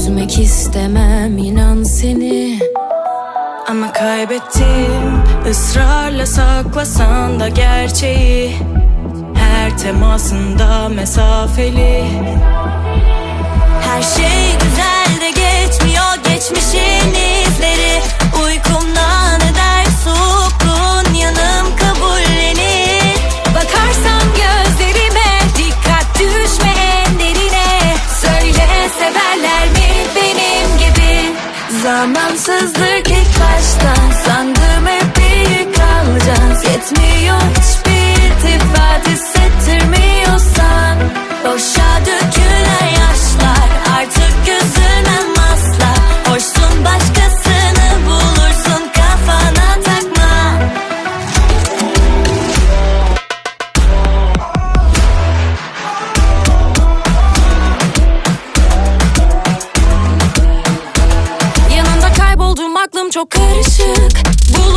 Üzmek istemem inan seni. Ama kaybettim ısrarla saklasan da gerçeği. Her temasında mesafeli. Haksızlık ilk baştan sandım hep iyi kalacağız. Yetmiyor hiçbir ittifak Çok karışık. Bu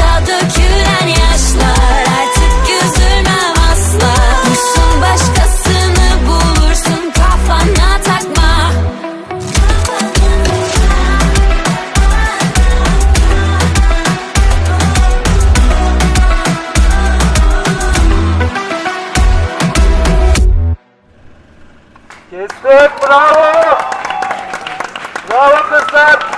Başa dökülen yaşlar. Artık üzülmem asla. Bulsun bulursun kafana takma. Kestik bravo. Bravo kızlar.